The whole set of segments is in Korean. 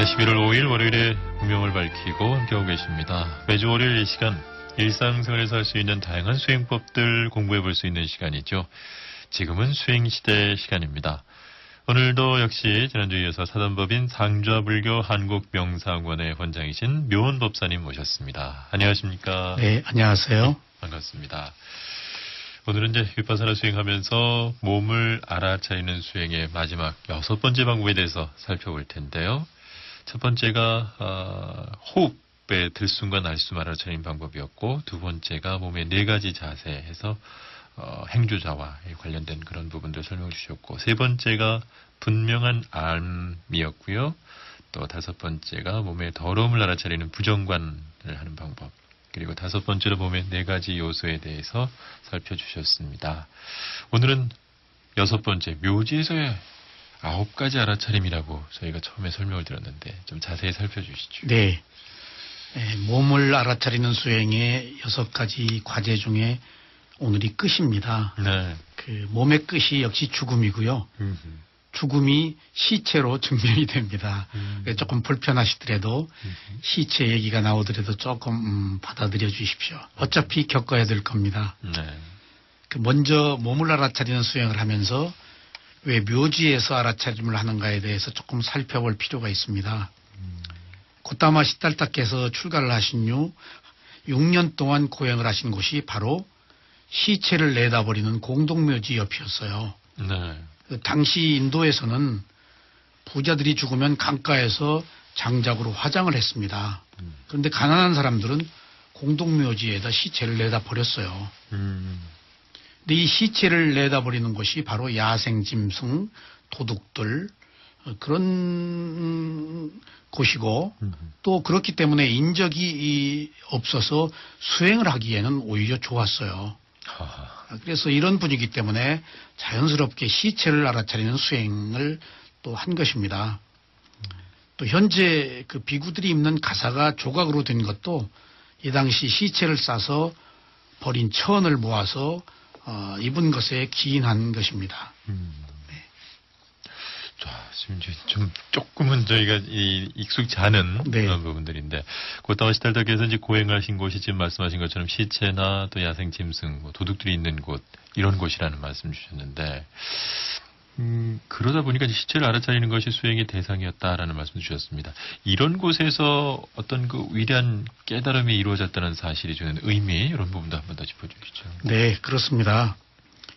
네, 11월 5일 월요일에 운명을 밝히고 함께하고 계십니다. 매주 월요일 이 시간 일상생활에서 할 수 있는 다양한 수행법들 공부해 볼 수 있는 시간이죠. 지금은 수행시대 시간입니다. 오늘도 역시 지난주에 이어서 사단법인 상좌불교 한국명상원의 원장이신 묘원 법사님 모셨습니다. 안녕하십니까? 네, 안녕하세요. 반갑습니다. 오늘은 이제 윗바사나 수행하면서 몸을 알아차리는 수행의 마지막 여섯 번째 방법에 대해서 살펴볼 텐데요. 첫 번째가 어, 호흡의 들숨과 날숨 알아차리는 방법이었고 두 번째가 몸의 네 가지 자세에서 어, 행주자와 관련된 그런 부분들 설명을 주셨고 세 번째가 분명한 암이었고요. 또 다섯 번째가 몸의 더러움을 알아차리는 부정관을 하는 방법. 그리고 다섯 번째로 몸의 네 가지 요소에 대해서 살펴주셨습니다. 오늘은 여섯 번째 묘지에서의 아홉 가지 알아차림이라고 저희가 처음에 설명을 드렸는데 좀 자세히 살펴주시죠. 네. 네, 몸을 알아차리는 수행의 여섯 가지 과제 중에 오늘이 끝입니다. 네. 그 몸의 끝이 역시 죽음이고요. 음흠. 죽음이 시체로 증명이 됩니다. 음. 조금 불편하시더라도 음흠. 시체 얘기가 나오더라도 조금 음, 받아들여 주십시오. 어차피 겪어야 될 겁니다. 네. 그 먼저 몸을 알아차리는 수행을 하면서 왜 묘지에서 알아차림을 하는가에 대해서 조금 살펴볼 필요가 있습니다. 고타마 시달타께서 출가를 하신 후 6년 동안 고행을 하신 곳이 바로 시체를 내다버리는 공동묘지 옆이었어요. 네. 그 당시 인도에서는 부자들이 죽으면 강가에서 장작으로 화장을 했습니다. 음. 그런데 가난한 사람들은 공동묘지에다 시체를 내다 버렸어요. 음. 근데 이 시체를 내다버리는 것이 바로 야생짐승, 도둑들 어, 그런 음, 곳이고. 또 그렇기 때문에 인적이 이 없어서 수행을 하기에는 오히려 좋았어요. 하하. 그래서 이런 분위기 때문에 자연스럽게 시체를 알아차리는 수행을 또 한 것입니다. 또 현재 그 비구들이 입는 가사가 조각으로 된 것도 이 당시 시체를 싸서 버린 천을 모아서 어, 입은 것에 기인한 것입니다. 음. 자, 지금 이제 좀 조금은 저희가 이 익숙지 않은 네. 그런 부분들인데 고타와 시달다께서 이제 고행하신 곳이 지금 말씀하신 것처럼 시체나 또 야생 짐승, 뭐 도둑들이 있는 곳 이런 곳이라는 말씀 주셨는데 음, 그러다 보니까 시체를 알아차리는 것이 수행의 대상이었다라는 말씀 주셨습니다. 이런 곳에서 어떤 그 위대한 깨달음이 이루어졌다는 사실이 주는 의미 이런 부분도 한 번 더 짚어주시죠. 네, 그렇습니다.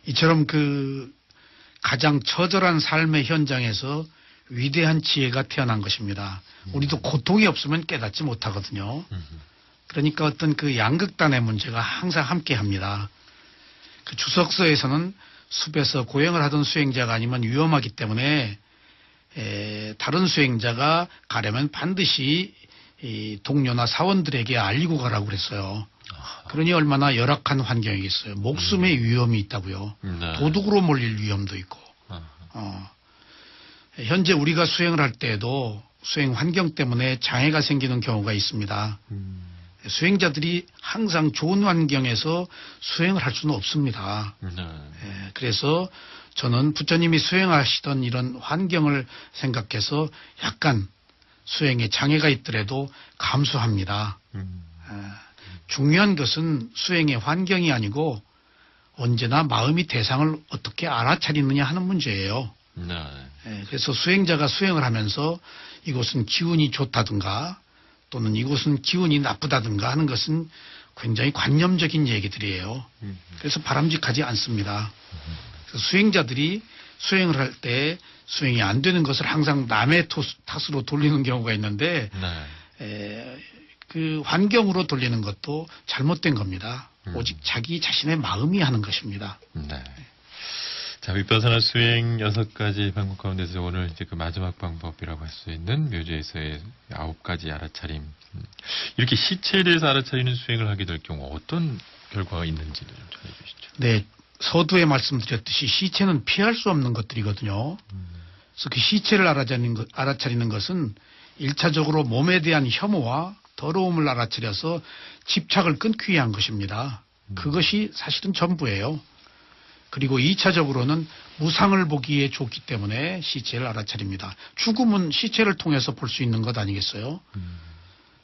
이처럼 그 가장 처절한 삶의 현장에서 위대한 지혜가 태어난 것입니다. 우리도 고통이 없으면 깨닫지 못하거든요. 그러니까 어떤 그 양극단의 문제가 항상 함께 합니다. 그 주석서에서는 숲에서 고행을 하던 수행자가 아니면 위험하기 때문에 에, 다른 수행자가 가려면 반드시 이 동료나 사원들에게 알리고 가라고 그랬어요. 아하. 그러니 얼마나 열악한 환경이겠어요. 목숨의 위험이 있다고요. 네. 도둑으로 몰릴 위험도 있고. 어. 현재 우리가 수행을 할 때에도 수행 환경 때문에 장애가 생기는 경우가 있습니다. 음. 수행자들이 항상 좋은 환경에서 수행을 할 수는 없습니다. 네. 예, 그래서 저는 부처님이 수행하시던 이런 환경을 생각해서 약간 수행에 장애가 있더라도 감수합니다. 음. 예, 중요한 것은 수행의 환경이 아니고 언제나 마음이 대상을 어떻게 알아차리느냐 하는 문제예요. 네. 예, 그래서 수행자가 수행을 하면서 이곳은 기운이 좋다든가 또는 이곳은 기운이 나쁘다든가 하는 것은 굉장히 관념적인 얘기들이에요. 음. 그래서 바람직하지 않습니다. 수행자들이 수행을 할 때 수행이 안 되는 것을 항상 남의 토- 탓으로 돌리는 경우가 있는데 네. 에, 그 환경으로 돌리는 것도 잘못된 겁니다. 음. 오직 자기 자신의 마음이 하는 것입니다. 네. 자, 윗바사나 수행 여섯 가지 방법 가운데서 오늘 이제 그 마지막 방법이라고 할 수 있는 묘지에서의 아홉 가지 알아차림. 음. 이렇게 시체에 대해서 알아차리는 수행을 하게 될 경우 어떤 결과가 있는지도 좀 전해 주시죠. 네, 서두에 말씀드렸듯이 시체는 피할 수 없는 것들이거든요. 그래서 그 시체를 알아차리는, 것, 알아차리는 것은 일차적으로 몸에 대한 혐오와 더러움을 알아차려서 집착을 끊기 위한 것입니다. 그것이 사실은 전부예요. 그리고 2차적으로는 무상을 보기에 좋기 때문에 시체를 알아차립니다. 죽음은 시체를 통해서 볼 수 있는 것 아니겠어요?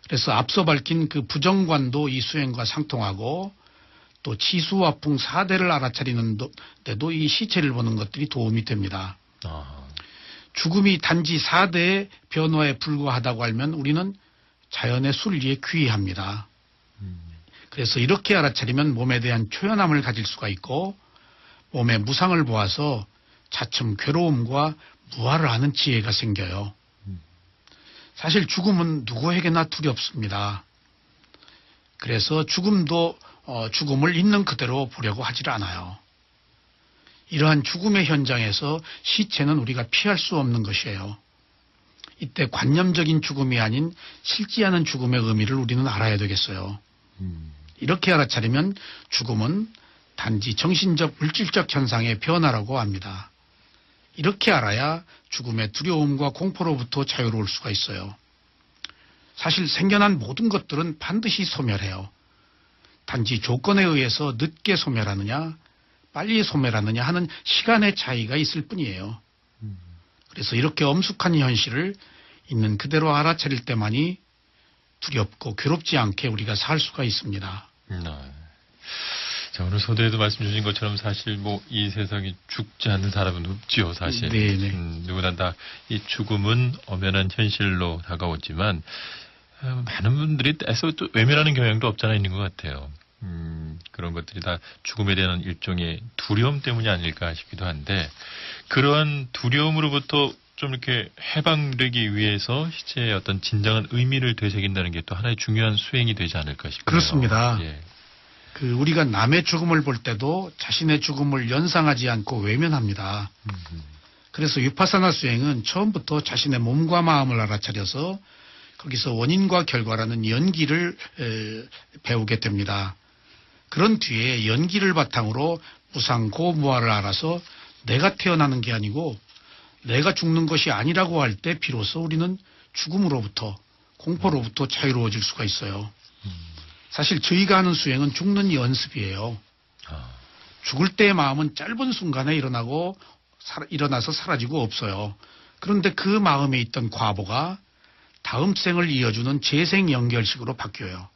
그래서 앞서 밝힌 그 부정관도 이 수행과 상통하고 또 치수화풍 4대를 알아차리는 데도 이 시체를 보는 것들이 도움이 됩니다. 아, 죽음이 단지 4대의 변화에 불과하다고 알면 우리는 자연의 순리에 귀의합니다. 그래서 이렇게 알아차리면 몸에 대한 초연함을 가질 수가 있고 몸의 무상을 보아서 차츰 괴로움과 무화를 하는 지혜가 생겨요. 사실 죽음은 누구에게나 두렵습니다. 그래서 죽음도 어, 죽음을 있는 그대로 보려고 하질 않아요. 이러한 죽음의 현장에서 시체는 우리가 피할 수 없는 것이에요. 이때 관념적인 죽음이 아닌 실지하는 죽음의 의미를 우리는 알아야 되겠어요. 이렇게 알아차리면 죽음은 단지 정신적 물질적 현상의 변화라고 합니다. 이렇게 알아야 죽음의 두려움과 공포로부터 자유로울 수가 있어요. 사실 생겨난 모든 것들은 반드시 소멸해요. 단지 조건에 의해서 늦게 소멸하느냐, 빨리 소멸하느냐 하는 시간의 차이가 있을 뿐이에요. 그래서 이렇게 엄숙한 현실을 있는 그대로 알아차릴 때만이 두렵고 괴롭지 않게 우리가 살 수가 있습니다. 네. 자, 오늘 소대에도 말씀 주신 것처럼 사실 뭐 이 세상에 죽지 않는 사람은 없지요, 사실. 네, 네. 음, 누구나 다 이 죽음은 엄연한 현실로 다가오지만 어, 많은 분들이 애써 또 외면하는 경향도 없잖아 있는 것 같아요. 음, 그런 것들이 다 죽음에 대한 일종의 두려움 때문이 아닐까 싶기도 한데 그러한 두려움으로부터 좀 이렇게 해방되기 위해서 시체의 어떤 진정한 의미를 되새긴다는 게 또 하나의 중요한 수행이 되지 않을까 싶어요. 그렇습니다. 예. 그 우리가 남의 죽음을 볼 때도 자신의 죽음을 연상하지 않고 외면합니다. 음, 그래서 위파사나 수행은 처음부터 자신의 몸과 마음을 알아차려서 거기서 원인과 결과라는 연기를 에, 배우게 됩니다. 그런 뒤에 연기를 바탕으로 무상고무화를 알아서 내가 태어나는 게 아니고 내가 죽는 것이 아니라고 할 때 비로소 우리는 죽음으로부터 공포로부터 자유로워질 수가 있어요. 사실 저희가 하는 수행은 죽는 연습이에요. 아, 죽을 때의 마음은 짧은 순간에 일어나고 사- 일어나서 사라지고 없어요. 그런데 그 마음에 있던 과보가 다음 생을 이어주는 재생 연결식으로 바뀌어요.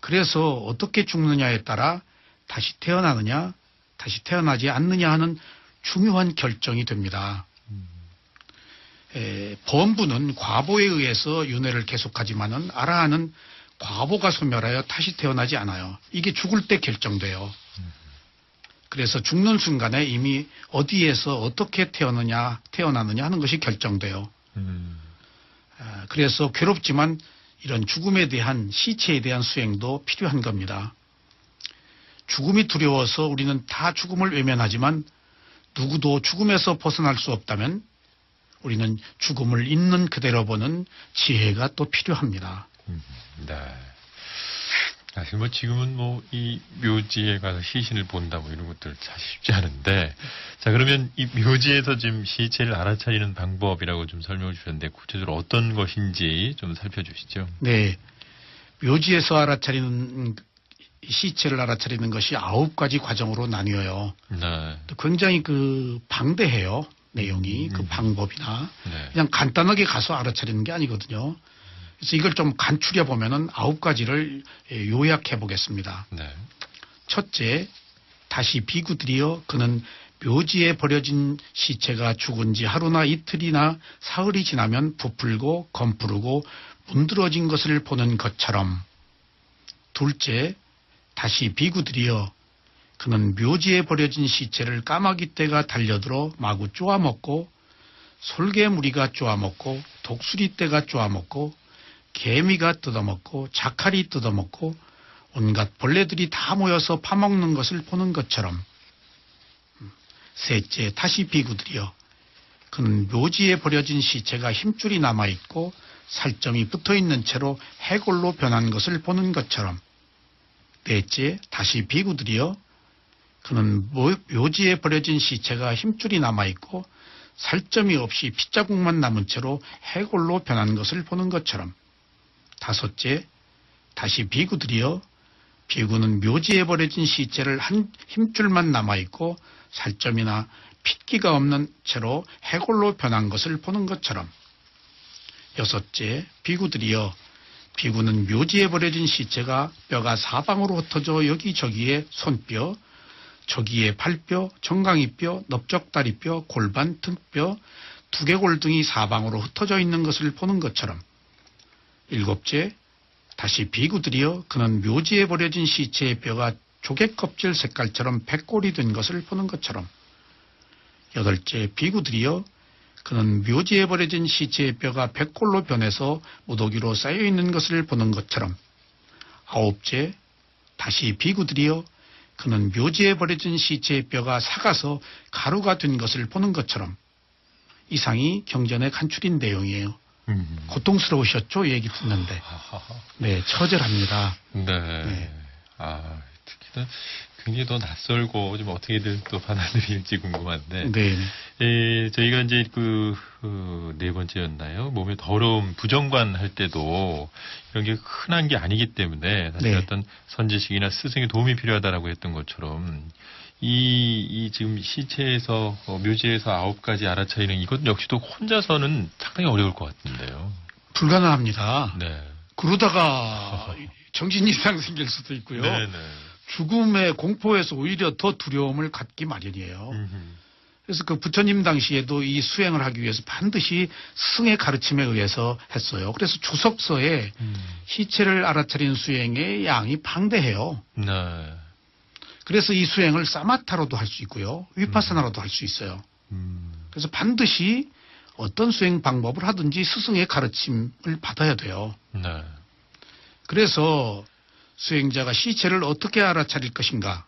그래서 어떻게 죽느냐에 따라 다시 태어나느냐, 다시 태어나지 않느냐 하는 중요한 결정이 됩니다. 에, 범부는 과보에 의해서 윤회를 계속하지만은 아라하는 과보가 소멸하여 다시 태어나지 않아요. 이게 죽을 때 결정돼요. 그래서 죽는 순간에 이미 어디에서 어떻게 태어느냐, 태어나느냐 하는 것이 결정돼요. 음, 아, 그래서 괴롭지만 이런 죽음에 대한 시체에 대한 수행도 필요한 겁니다. 죽음이 두려워서 우리는 다 죽음을 외면하지만 누구도 죽음에서 벗어날 수 없다면 우리는 죽음을 있는 그대로 보는 지혜가 또 필요합니다. 네. 사실 뭐 지금은 뭐 이 묘지에 가서 시신을 본다 뭐 이런 것들 참 쉽지 않은데 자 그러면 이 묘지에서 지금 시체를 알아차리는 방법이라고 좀 설명을 주셨는데 구체적으로 어떤 것인지 좀 살펴주시죠. 네. 묘지에서 알아차리는 시체를 알아차리는 것이 아홉 가지 과정으로 나뉘어요. 네. 또 굉장히 그 방대해요. 내용이 그 음. 방법이나 네. 그냥 간단하게 가서 알아차리는 게 아니거든요. 그래서 이걸 좀 간추려 보면은 아홉 가지를 예, 요약해 보겠습니다. 네. 첫째, 다시 비구들이여 그는 묘지에 버려진 시체가 죽은 지 하루나 이틀이나 사흘이 지나면 부풀고 검부르고 문드러진 것을 보는 것처럼. 둘째, 다시 비구들이여 그는 묘지에 버려진 시체를 까마귀 떼가 달려들어 마구 쪼아먹고 솔개무리가 쪼아먹고 독수리 떼가 쪼아먹고 개미가 뜯어먹고 자칼이 뜯어먹고 온갖 벌레들이 다 모여서 파먹는 것을 보는 것처럼 음, 셋째 다시 비구들이여 그는 묘지에 버려진 시체가 힘줄이 남아있고 살점이 붙어있는 채로 해골로 변한 것을 보는 것처럼 넷째 다시 비구들이여 그는 모- 묘지에 버려진 시체가 힘줄이 남아있고 살점이 없이 핏자국만 남은 채로 해골로 변한 것을 보는 것처럼 다섯째 다시 비구들이여 비구는 묘지에 버려진 시체를 한 힘줄만 남아있고 살점이나 핏기가 없는 채로 해골로 변한 것을 보는 것처럼. 여섯째, 비구들이여 비구는 묘지에 버려진 시체가 뼈가 사방으로 흩어져 여기저기에 손뼈, 저기에 팔뼈, 정강이뼈, 넓적다리뼈, 골반, 등뼈, 두개골 등이 사방으로 흩어져 있는 것을 보는 것처럼 일곱째, 다시 비구들이여 그는 묘지에 버려진 시체의 뼈가 조개껍질 색깔처럼 백골이 된 것을 보는 것처럼. 여덟째, 비구들이여 그는 묘지에 버려진 시체의 뼈가 백골로 변해서 무더기로 쌓여 있는 것을 보는 것처럼. 아홉째, 다시 비구들이여 그는 묘지에 버려진 시체의 뼈가 삭아서 가루가 된 것을 보는 것처럼. 이상이 경전에 간추린 내용이에요. 음. 고통스러우셨죠? 얘기 듣는데. 네, 처절합니다. 네. 네. 아, 특히나 굉장히 더 낯설고 좀 어떻게들 또 받아들일지 궁금한데. 네. 예, 저희가 이제 그, 그, 네 번째였나요? 몸의 더러움, 부정관 할 때도 이런 게 흔한 게 아니기 때문에 사실 네. 어떤 선지식이나 스승의 도움이 필요하다라고 했던 것처럼 이, 이 지금 시체에서, 어, 묘지에서 아홉 가지 알아차리는 이것 역시도 혼자서는 상당히 어려울 것 같은데요. 불가능합니다. 네. 그러다가 정신 이상 생길 수도 있고요. 네네. 죽음의 공포에서 오히려 더 두려움을 갖기 마련이에요. 음흠. 그래서 그 부처님 당시에도 이 수행을 하기 위해서 반드시 스승의 가르침에 의해서 했어요. 그래서 주석서에 음. 시체를 알아차리는 수행의 양이 방대해요. 네. 그래서 이 수행을 사마타로도 할 수 있고요. 위파사나로도 할 수 있어요. 음. 그래서 반드시 어떤 수행 방법을 하든지 스승의 가르침을 받아야 돼요. 네. 그래서 수행자가 시체를 어떻게 알아차릴 것인가,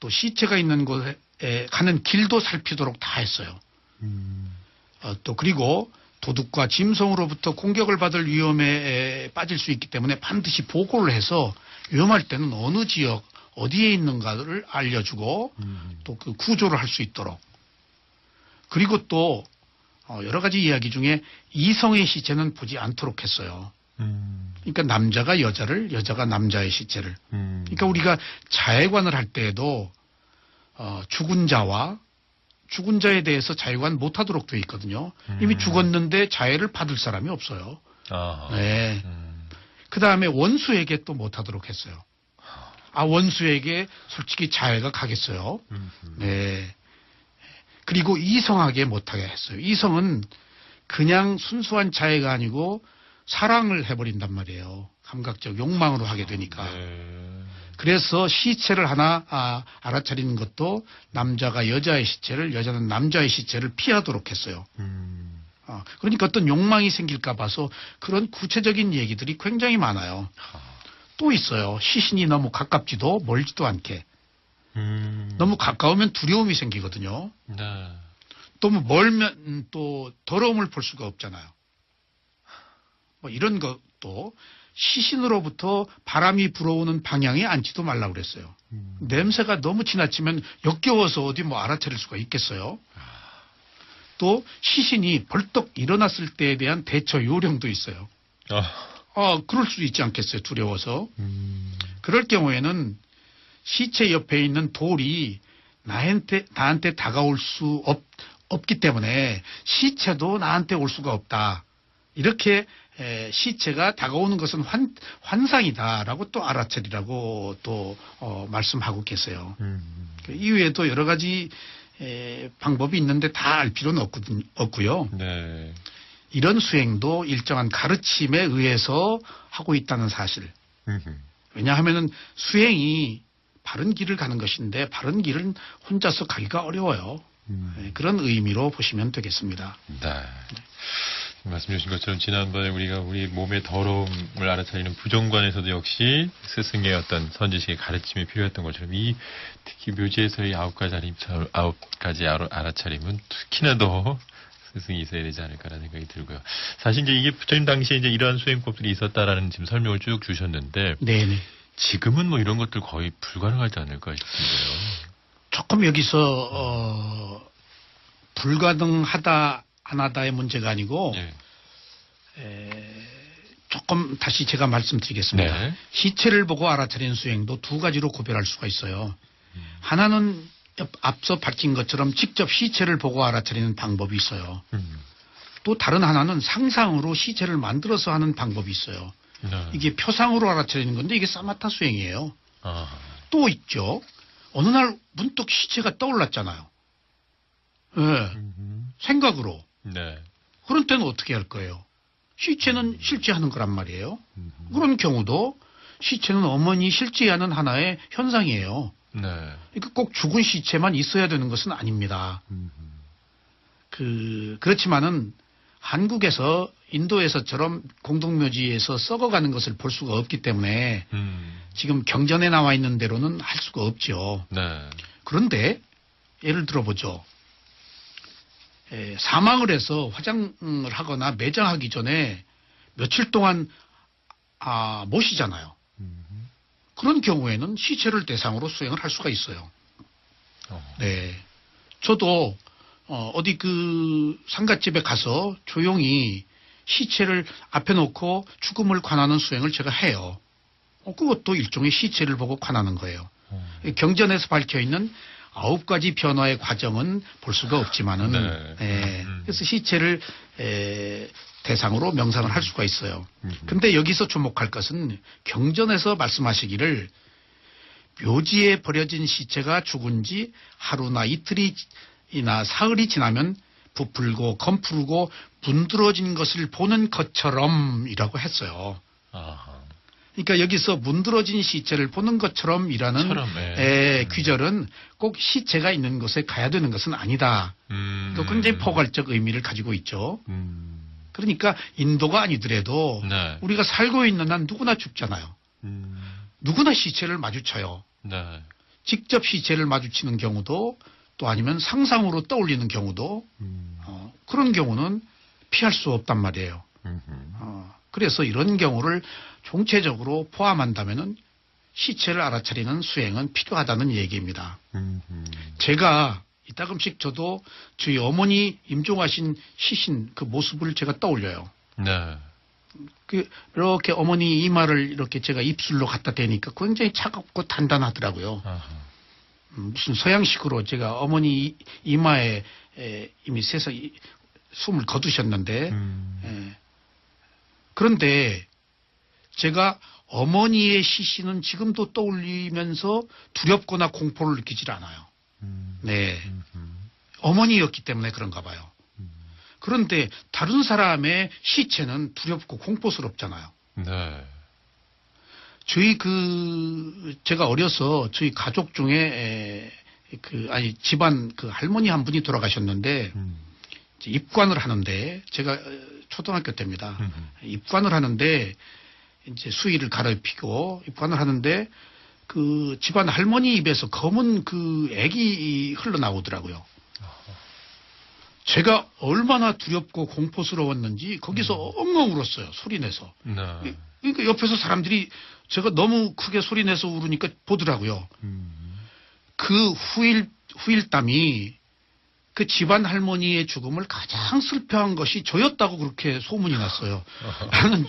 또 시체가 있는 곳에 가는 길도 살피도록 다 했어요. 음. 어, 또 그리고 도둑과 짐승으로부터 공격을 받을 위험에 빠질 수 있기 때문에 반드시 보고를 해서 위험할 때는 어느 지역 어디에 있는가를 알려주고 음. 또그 구조를 할 수 있도록 그리고 또 어, 여러 가지 이야기 중에 이성의 시체는 보지 않도록 했어요. 음. 그러니까 남자가 여자를 여자가 남자의 시체를 음. 그러니까 우리가 자해관을 할 때에도 어, 죽은 자와 죽은 자에 대해서 자해관 못하도록 되어 있거든요. 이미 음. 죽었는데 자해를 받을 사람이 없어요. 아. 네. 음. 그 다음에 원수에게 또 못하도록 했어요. 아 원수에게 솔직히 자해가 가겠어요. 음. 네. 그리고 이성하게 못하게 했어요. 이성은 그냥 순수한 자해가 아니고 사랑을 해버린단 말이에요. 감각적 욕망으로 하게 되니까. 네. 그래서 시체를 하나 아, 알아차리는 것도 남자가 여자의 시체를 여자는 남자의 시체를 피하도록 했어요. 음. 어, 그러니까 어떤 욕망이 생길까 봐서 그런 구체적인 얘기들이 굉장히 많아요. 하. 또 있어요. 시신이 너무 가깝지도 멀지도 않게. 음. 너무 가까우면 두려움이 생기거든요. 네. 너무 멀면 음, 또 더러움을 볼 수가 없잖아요. 뭐 이런 것도 시신으로부터 바람이 불어오는 방향에 앉지도 말라고 그랬어요. 음. 냄새가 너무 지나치면 역겨워서 어디 뭐 알아차릴 수가 있겠어요. 또 시신이 벌떡 일어났을 때에 대한 대처 요령도 있어요. 아. 아, 그럴 수도 있지 않겠어요. 두려워서. 음. 그럴 경우에는 시체 옆에 있는 돌이 나한테, 나한테 다가올 수 없, 없기 때문에 시체도 나한테 올 수가 없다. 이렇게 에, 시체가 다가오는 것은 환, 환상이다라고 또 알아차리라고 또 어, 말씀하고 계세요. 음. 그 이외에도 여러 가지 에, 방법이 있는데 다 알 필요는 없거든, 없고요. 네. 이런 수행도 일정한 가르침에 의해서 하고 있다는 사실. 음흠. 왜냐하면은 수행이 바른 길을 가는 것인데 바른 길은 혼자서 가기가 어려워요. 음. 네, 그런 의미로 보시면 되겠습니다. 네. 말씀 주신 것처럼 지난번에 우리가 우리 몸의 더러움을 알아차리는 부정관에서도 역시 스승의 어떤 선지식의 가르침이 필요했던 것처럼 이 특히 묘지에서의 아홉 가지 아홉 가지 알아- 알아차림은 특히나 더 스승이 있어야 되지 않을까라는 생각이 들고요. 사실 이제 이게 부처님 당시에 이제 이러한 수행법들이 있었다라는 지금 설명을 쭉 주셨는데 네네. 지금은 뭐 이런 것들 거의 불가능하지 않을까 싶은데요. 조금 여기서 어, 불가능하다 안 하다의 문제가 아니고 예. 에, 조금 다시 제가 말씀드리겠습니다. 네. 시체를 보고 알아차리는 수행도 두 가지로 구별할 수가 있어요. 하나는 앞서 밝힌 것처럼 직접 시체를 보고 알아차리는 방법이 있어요. 음. 또 다른 하나는 상상으로 시체를 만들어서 하는 방법이 있어요. 네. 이게 표상으로 알아차리는 건데 이게 사마타 수행이에요. 아. 또 있죠. 어느 날 문득 시체가 떠올랐잖아요. 예, 음. 생각으로. 네. 그런 때는 어떻게 할 거예요? 시체는 실제하는 거란 말이에요. 음. 그런 경우도 시체는 어머니 실제하는 하나의 현상이에요. 네. 그러니까 꼭 죽은 시체만 있어야 되는 것은 아닙니다. 음. 그 그렇지만은 한국에서 인도에서처럼 공동묘지에서 썩어가는 것을 볼 수가 없기 때문에 음. 지금 경전에 나와 있는 대로는 할 수가 없죠. 네. 그런데 예를 들어보죠. 에, 사망을 해서 화장을 하거나 매장하기 전에 며칠 동안 아, 모시잖아요. 음. 그런 경우에는 시체를 대상으로 수행을 할 수가 있어요. 어. 네. 저도 어, 어디 그 상갓집에 가서 조용히 시체를 앞에 놓고 죽음을 관하는 수행을 제가 해요. 어, 그것도 일종의 시체를 보고 관하는 거예요. 어. 경전에서 밝혀 있는 아홉 가지 변화의 과정은 볼 수가 없지만은, 네. 예, 음. 그래서 시체를 에, 대상으로 명상을 할 수가 있어요. 음. 근데 여기서 주목할 것은 경전에서 말씀하시기를 묘지에 버려진 시체가 죽은 지 하루나 이틀이나 사흘이 지나면 부풀고 검푸르고 문드러진 것을 보는 것처럼이라고 했어요. 아하. 그러니까 여기서 문드러진 시체를 보는 것처럼이라는 처럼, 예. 에, 귀절은 꼭 시체가 있는 곳에 가야 되는 것은 아니다. 음. 또 굉장히 포괄적 의미를 가지고 있죠. 음. 그러니까 인도가 아니더라도 네. 우리가 살고 있는 한 누구나 죽잖아요. 음. 누구나 시체를 마주쳐요. 네. 직접 시체를 마주치는 경우도 또 아니면 상상으로 떠올리는 경우도 음. 어, 그런 경우는 피할 수 없단 말이에요. 음. 어, 그래서 이런 경우를 총체적으로 포함한다면은 시체를 알아차리는 수행은 필요하다는 얘기입니다. 음. 제가 이따금씩 저도 저희 어머니 임종하신 시신 그 모습을 제가 떠올려요. 네. 그 이렇게 어머니 이마를 이렇게 제가 입술로 갖다 대니까 굉장히 차갑고 단단하더라고요. 아하. 음, 무슨 서양식으로 제가 어머니 이- 이마에 에, 이미 세서 이- 숨을 거두셨는데 음. 예. 그런데 제가 어머니의 시신은 지금도 떠올리면서 두렵거나 공포를 느끼질 않아요. 음. 네. 음. 어머니였기 때문에 그런가 봐요. 음. 그런데 다른 사람의 시체는 두렵고 공포스럽잖아요. 네. 저희 그 제가 어려서 저희 가족 중에 에, 그 아니 집안 그 할머니 한 분이 돌아가셨는데 음. 입관을 하는데 제가 어, 초등학교 때입니다. 음. 입관을 하는데 이제 수의를 가르피고 입관을 하는데 그 집안 할머니 입에서 검은 그 액이 흘러나오더라고요. 제가 얼마나 두렵고 공포스러웠는지 거기서 엉엉 울었어요. 소리 내서. 네. 그러니까 옆에서 사람들이 제가 너무 크게 소리 내서 울으니까 보더라고요. 음. 그 후일, 후일담이 그 집안 할머니의 죽음을 가장 슬퍼한 것이 저였다고 그렇게 소문이 났어요. 나는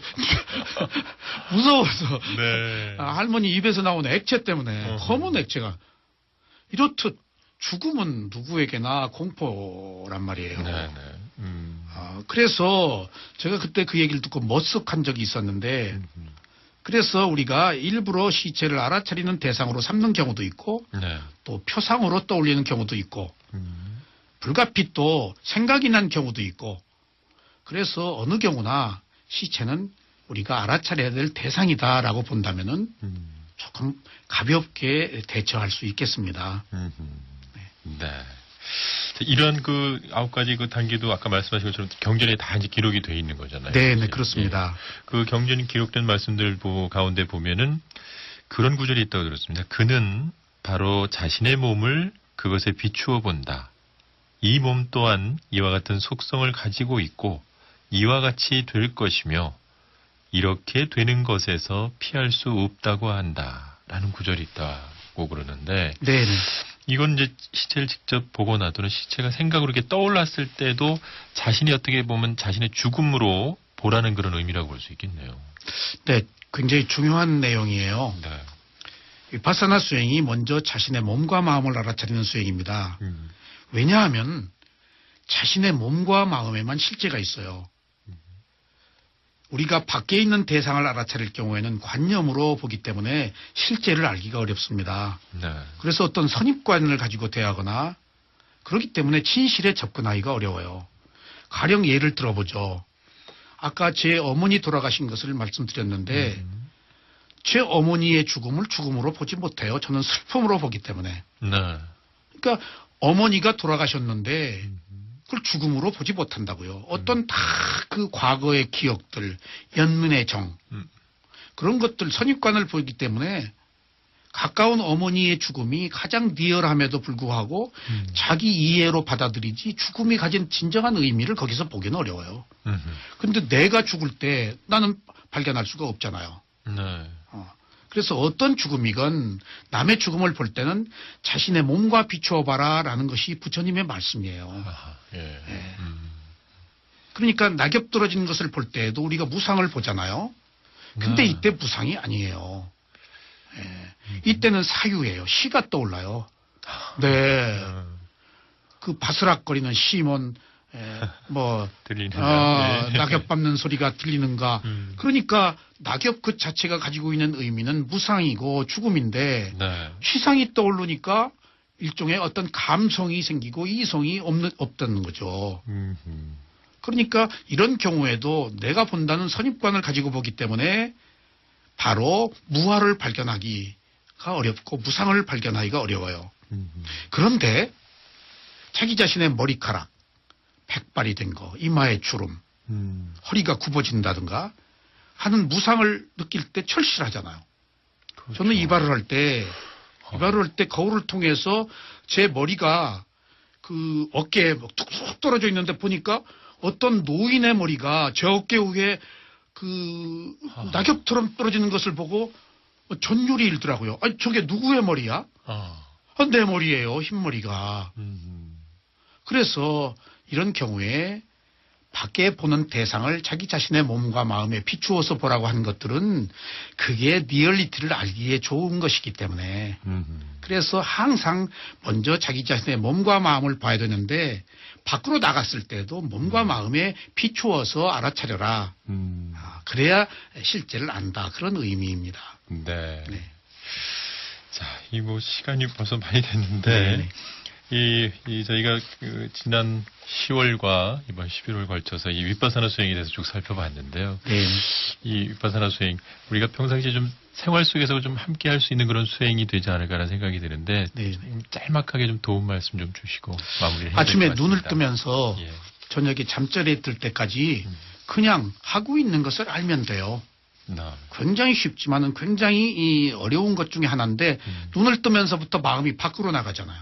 무서워서 네. 아, 할머니 입에서 나오는 액체 때문에 어허. 검은 액체가 이렇듯 죽음은 누구에게나 공포란 말이에요. 네. 네. 음. 아, 그래서 제가 그때 그 얘기를 듣고 머쓱한 적이 있었는데 음. 그래서 우리가 일부러 시체를 알아차리는 대상으로 삼는 경우도 있고 네. 또 표상으로 떠올리는 경우도 있고 음. 불가피 또 생각이 난 경우도 있고 그래서 어느 경우나 시체는 우리가 알아차려야 될 대상이다라고 본다면은 음. 조금 가볍게 대처할 수 있겠습니다. 음. 네. 자, 이러한 그 아홉 가지 그 단계도 아까 말씀하신 것처럼 경전에 다 이제 기록이 돼 있는 거잖아요. 네? 네, 그렇습니다. 예. 그 경전이 기록된 말씀들 보- 가운데 보면은 그런 구절이 있다고 들었습니다. 그는 바로 자신의 몸을 그것에 비추어 본다. 이 몸 또한 이와 같은 속성을 가지고 있고 이와 같이 될 것이며 이렇게 되는 것에서 피할 수 없다고 한다. 라는 구절이 있다고 그러는데 네, 네. 이건 이제 시체를 직접 보고 나서는 시체가 생각으로 이렇게 떠올랐을 때도 자신이 어떻게 보면 자신의 죽음으로 보라는 그런 의미라고 볼 수 있겠네요. 네, 굉장히 중요한 내용이에요. 네. 위파사나 수행이 먼저 자신의 몸과 마음을 알아차리는 수행입니다. 음, 왜냐하면 자신의 몸과 마음에만 실제가 있어요. 우리가 밖에 있는 대상을 알아차릴 경우에는 관념으로 보기 때문에 실제를 알기가 어렵습니다. 네. 그래서 어떤 선입관을 가지고 대하거나 그렇기 때문에 진실에 접근하기가 어려워요. 가령 예를 들어보죠. 아까 제 어머니 돌아가신 것을 말씀드렸는데 음, 제 어머니의 죽음을 죽음으로 보지 못해요. 저는 슬픔으로 보기 때문에. 네. 그러니까 어머니가 돌아가셨는데 그걸 죽음으로 보지 못한다고요. 어떤 다그 과거의 기억들, 연민의 정 음. 그런 것들 선입관을 보이기 때문에 가까운 어머니의 죽음이 가장 리얼함에도 불구하고 음, 자기 이해로 받아들이지 죽음이 가진 진정한 의미를 거기서 보기는 어려워요. 음, 근데 내가 죽을 때 나는 발견할 수가 없잖아요. 네. 어. 그래서 어떤 죽음이건 남의 죽음을 볼 때는 자신의 몸과 비추어 봐라라는 것이 부처님의 말씀이에요. 아하, 예. 예. 음, 그러니까 낙엽 떨어지는 것을 볼 때에도 우리가 무상을 보잖아요. 근데 네. 이때 무상이 아니에요. 예. 이때는 사유예요. 시가 떠올라요. 네. 음, 그 바스락거리는 시몬, 예, 뭐, 들리는 어, 예. 낙엽 밟는 소리가 들리는가. 음. 그러니까 낙엽 그 자체가 가지고 있는 의미는 무상이고 죽음인데 네. 시상이 떠오르니까 일종의 어떤 감성이 생기고 이성이 없는, 없다는 거죠. 음, 음. 그러니까 이런 경우에도 내가 본다는 선입관을 가지고 보기 때문에 바로 무화를 발견하기가 어렵고 무상을 발견하기가 어려워요. 음, 음. 그런데 자기 자신의 머리카락, 백발이 된 거, 이마의 주름, 음. 허리가 굽어진다든가 하는 무상을 느낄 때 철실하잖아요. 그렇죠. 저는 이발을 할 때, 어. 이발을 할 때 거울을 통해서 제 머리가 그 어깨에 막 툭툭 떨어져 있는데 보니까 어떤 노인의 머리가 제 어깨 위에 그 아. 낙엽처럼 떨어지는 것을 보고 전율이 일더라고요. 아니, 저게 누구의 머리야? 아, 아, 내 머리예요, 흰머리가. 음, 음. 그래서 이런 경우에 밖에 보는 대상을 자기 자신의 몸과 마음에 비추어서 보라고 하는 것들은 그게 리얼리티를 알기에 좋은 것이기 때문에 음, 음. 그래서 항상 먼저 자기 자신의 몸과 마음을 봐야 되는데 밖으로 나갔을 때도 몸과 마음에 비추어서 알아차려라. 음. 아, 그래야 실제를 안다. 그런 의미입니다. 네. 네. 자, 이 뭐 시간이 벌써 많이 됐는데 네. 이, 이 저희가 그 지난 10월과 이번 11월 걸쳐서 이 윗바사나 수행에 대해서 쭉 살펴봤는데요. 네. 이 윗바사나 수행 우리가 평상시에 좀 생활 속에서 좀 함께 할 수 있는 그런 수행이 되지 않을까라는 생각이 드는데 네. 좀 짤막하게 좀 도움 말씀 좀 주시고 마무리를 해야 아침에 눈을. 뜨면서 예. 저녁에 잠자리에 들 때까지 음. 그냥 하고 있는 것을 알면 돼요. 나. 굉장히 쉽지만은 굉장히 이 어려운 것 중에 하나인데 음. 눈을 뜨면서부터 마음이 밖으로 나가잖아요.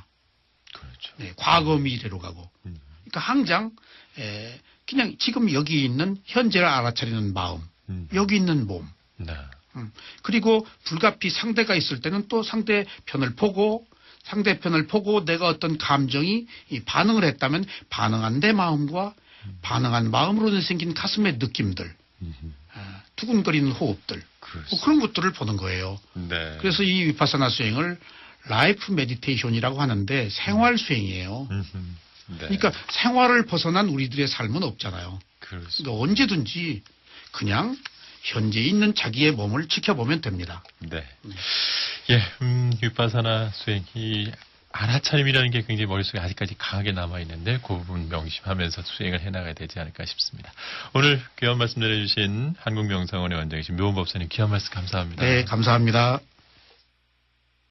그렇죠. 네, 과거 미래로 가고. 음. 그러니까 항상 에, 그냥 지금 여기 있는 현재를 알아차리는 마음, 음. 여기 있는 몸. 나. 음. 그리고 불가피 상대가 있을 때는 또 상대편을 보고 상대편을 보고 내가 어떤 감정이 이 반응을 했다면 반응한 내 마음과 반응한 마음으로 생긴 가슴의 느낌들, 음. 아, 두근거리는 호흡들, 뭐. 그런 것들을 보는 거예요. 네. 그래서 이 위파사나 수행을 라이프 메디테이션이라고 하는데 생활 수행이에요. 음. 네. 그러니까 생활을 벗어난 우리들의 삶은 없잖아요. 그렇습니다. 그러니까 언제든지 그냥 현재 있는 자기의 몸을 지켜보면 됩니다. 네. 네. 예, 음, 윗바사나 수행, 이 알아차림이라는 게 굉장히 머릿속에 아직까지 강하게 남아있는데 그 부분 명심하면서 수행을 해나가야 되지 않을까 싶습니다. 오늘 귀한 말씀 전해주신 한국명상원의 원장이신 묘원법사님 귀한 말씀 감사합니다. 네, 감사합니다.